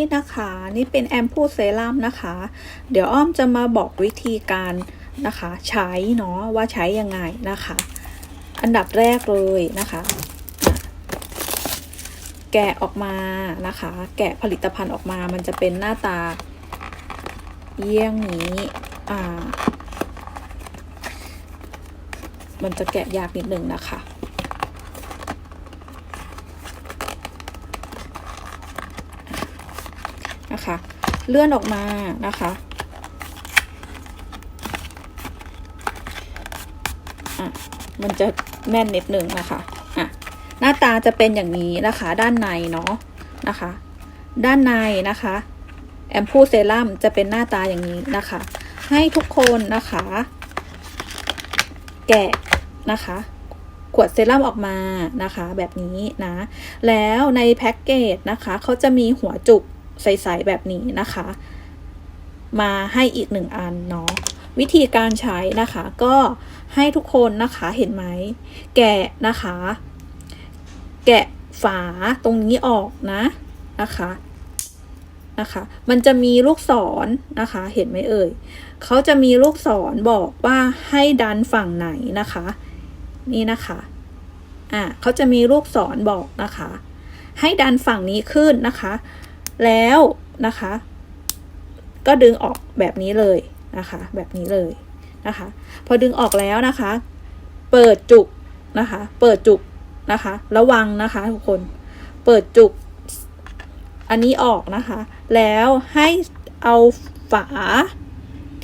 พี่นะคะ นี่เป็นแอมพูเซรั่มนะคะ เดี๋ยวอ้อมจะมาบอกวิธีการนะคะ ใช้เนาะว่าใช้ยังไงนะคะ อันดับแรกเลยนะคะอะแกะออกมานะคะ แกะผลิตภัณฑ์ออกมามันจะเป็นหน้าตา เยี่ยงนี้อ่ามันจะแกะยากนิดนึงนะคะ นะคะ เลื่อนออกมานะคะอะมันจะแน่นนิดนึงนะคะอะหน้าตาจะเป็นอย่างนี้นะคะ ด้านในเนาะนะคะ ด้านในนะคะแอมพูเซรั่มจะเป็นหน้าตาอย่างนี้นะคะ ให้ทุกคนนะคะ แกะนะคะขวดเซรั่มออกมานะคะ แบบนี้นะ แล้วในแพ็กเกจนะคะเขาจะมีหัวจุก ใสๆแบบนี้นะคะ มาให้อีกหนึ่งอันเนาะวิธีการใช้นะคะก็ให้ทุกคนนะคะเห็นไหมแกะนะคะ แกะฝาตรงนี้ออกนะนะคะนะคะ มันจะมีลูกศรนะคะ เห็นไหมเอ่ยเขาจะมีลูกศรบอกว่าให้ดันฝั่งไหนนะคะ นี่นะคะอ่าเขาจะมีลูกศรบอกนะคะ ให้ดันฝั่งนี้ขึ้นนะคะ แล้วนะคะ ก็ดึงออกแบบนี้เลยนะคะ แบบนี้เลยนะคะ พอดึงออกแล้วนะคะ เปิดจุกนะคะ เปิดจุกนะคะ ระวังนะคะทุกคน เปิดจุก อันนี้ออกนะคะ แล้วให้เอาฝา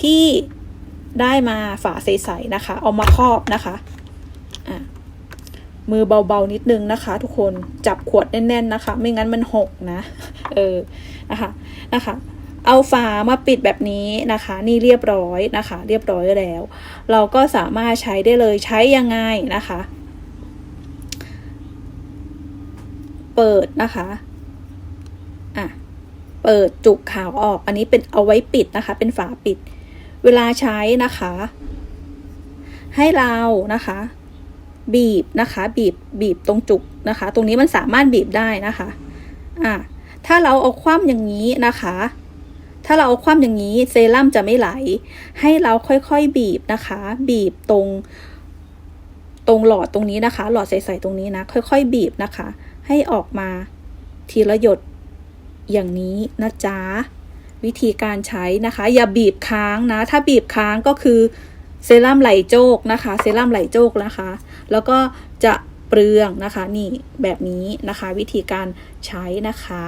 ที่ได้มาฝาใสๆนะคะ เอามาครอบนะคะ อะ มือเบาๆนิดนึงนะคะ ทุกคนจับขวดแน่นๆนะคะ ไม่งั้นมันหกนะ เออนะคะนะคะ เอาฝามาปิดแบบนี้นะคะ นี่เรียบร้อยนะคะ เรียบร้อยแล้ว เราก็สามารถใช้ได้เลยใช้ยังไงนะคะ เปิดนะคะอะเปิดจุกขาวออกอันนี้เป็นเอาไว้ปิดนะคะ เป็นฝาปิด เวลาใช้นะคะ ให้เรานะคะ บีบนะคะบีบบีบตรงจุกนะคะ ตรงนี้มันสามารถบีบได้นะคะอะถ้าเราเอาคว่ำอย่างนี้นะคะ ถ้าเราเอาคว่ำอย่างนี้เซรั่มจะไม่ไหล ให้เราค่อยๆบีบนะคะ บีบตรง ตรงหลอดตรงนี้นะคะ หลอดใสๆตรงนี้นะ ค่อยๆ บีบนะคะ ให้ออกมาทีละหยดอย่างนี้นะจ๊ะวิธีการใช้นะคะ อย่าบีบค้างนะ ถ้าบีบค้างก็คือเซรั่มไหลโจกนะคะ เซรั่มไหลโจกนะคะ แล้วก็จะเปลืองนะคะนี่แบบนี้นะคะวิธีการใช้นะคะ